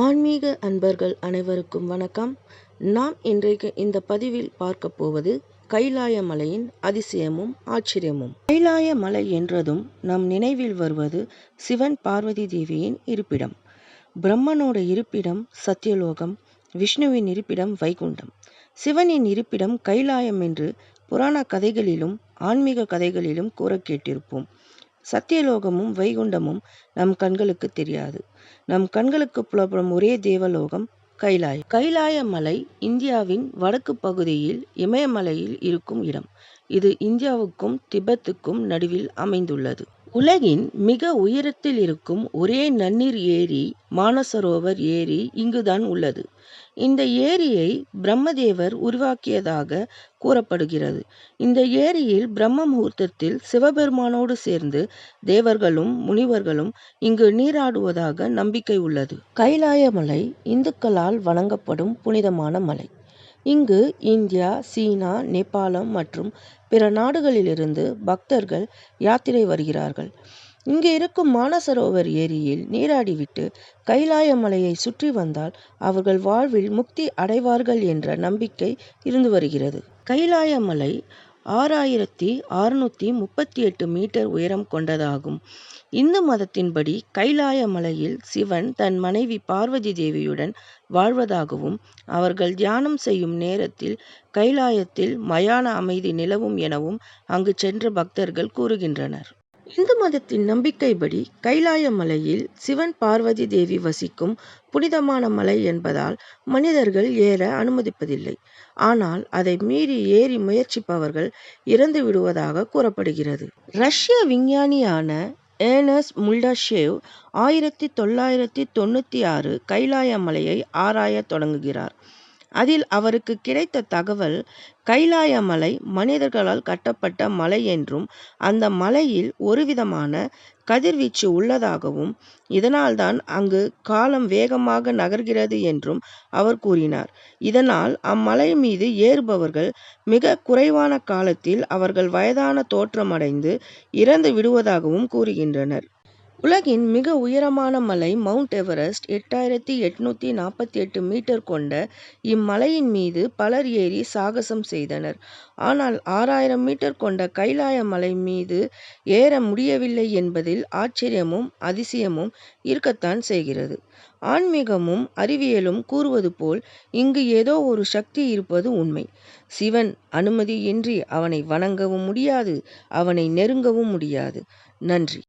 ஆன்மீக அன்பர்கள் அனைவருக்கும் வணக்கம். நாம் இன்றைக்கு இந்த பதிவில் பார்க்க போவது கைலாய மலையின் அதிசயமும் ஆச்சரியமும். கைலாய மலை என்றதும் நம் நினைவில் வருவது சிவன் பார்வதி தேவியின் இருப்பிடம் பிரம்மனோட இருப்பிடம் சத்தியலோகம் விஷ்ணுவின் இருப்பிடம் வைகுண்டம். சிவனின் இருப்பிடம் கைலாயம் என்று புராண கதைகளிலும் ஆன்மீக கதைகளிலும் கூற கேட்டிருப்போம். சத்தியலோகமும் வைகுண்டமும் நம் கண்களுக்கு தெரியாது. நம் கண்களுக்கு புலப்படும் ஒரே தேவலோகம் கைலாயம். கைலாய மலை இந்தியாவின் வடக்கு பகுதியில் இமயமலையில் இருக்கும் இடம். இது இந்தியாவுக்கும் திபெத்துக்கும் நடுவில் அமைந்துள்ளது. உலகின் மிக உயரத்தில் இருக்கும் ஒரே நன்னீர் ஏரி மானசரோவர் ஏரி இங்குதான் உள்ளது. இந்த ஏரியை பிரம்மதேவர் உருவாக்கியதாக கூறப்படுகிறது. இந்த ஏரியில் பிரம்ம முகூர்த்தத்தில் சிவபெருமானோடு சேர்ந்து தேவர்களும் முனிவர்களும் இங்கு நீராடுவதாக நம்பிக்கை உள்ளது. கைலாய மலை இந்துக்களால் வணங்கப்படும் புனிதமான மலை. இங்கு இந்தியா சீனா நேபாளம் மற்றும் பிற நாடுகளிலிருந்து பக்தர்கள் யாத்திரை வருகிறார்கள். இங்கு இருக்கும் மானசரோவர் ஏரியில் நீராடிவிட்டு கைலாய மலையை சுற்றி வந்தால் அவர்கள் வாழ்வில் முக்தி அடைவார்கள் என்ற நம்பிக்கை இருந்து வருகிறது. கைலாய மலை ஆறாயிரத்தி அறுநூத்தி முப்பத்தி எட்டு மீட்டர் உயரம் கொண்டதாகும். இந்து மதத்தின்படி கைலாய மலையில் சிவன் தன் மனைவி பார்வதி தேவியுடன் வாழ்வதாகவும் அவர்கள் தியானம் செய்யும் நேரத்தில் கைலாயத்தில் மயான அமைதி நிலவும் எனவும் அங்கு சென்ற பக்தர்கள் கூறுகின்றனர். இந்து மதத்தின் நம்பிக்கைப்படி கைலாய மலையில் சிவன் பார்வதி தேவி வசிக்கும் புனிதமான மலை என்பதால் மனிதர்கள் ஏற அனுமதிப்பதில்லை. ஆனால் அதை மீறி ஏறி முயற்சிப்பவர்கள் இறந்து விடுவதாக கூறப்படுகிறது. ரஷ்ய விஞ்ஞானியான ஏனஸ் முல்டாஷேவ் ஆயிரத்தி தொள்ளாயிரத்தி தொண்ணூற்றி ஆறு கைலாய மலையை ஆராயத் தொடங்குகிறார். அதில் அவருக்கு கிடைத்த தகவல் கைலாய மலை மனிதர்களால் கட்டப்பட்ட மலை என்றும் அந்த மலையில் ஒருவிதமான கதிர்வீச்சு உள்ளதாகவும் இதனால்தான் அங்கு காலம் வேகமாக நகர்கிறது என்றும் அவர் கூறினார். இதனால் அம்மலை மீது ஏறுபவர்கள் மிக குறைவான காலத்தில் அவர்கள் வயதான தோற்றமடைந்து இறந்து விடுவதாகவும் கூறுகின்றனர். உலகின் மிக உயரமான மலை மவுண்ட் எவரெஸ்ட் எட்டாயிரத்தி எட்நூத்தி நாற்பத்தி எட்டு மீட்டர் கொண்ட இம்மலையின் மீது பலர் ஏறி சாகசம் செய்தனர். ஆனால் ஆறாயிரம் மீட்டர் கொண்ட கைலாய மலை மீது ஏற முடியவில்லை என்பதில் ஆச்சரியமும் அதிசயமும் இருக்கத்தான் செய்கிறது. ஆன்மீகமும் அறிவியலும் கூறுவது போல் இங்கு ஏதோ ஒரு சக்தி இருப்பது உண்மை. சிவன் அனுமதியின்றி அவனை வணங்கவும் முடியாது அவனை நெருங்கவும் முடியாது. நன்றி.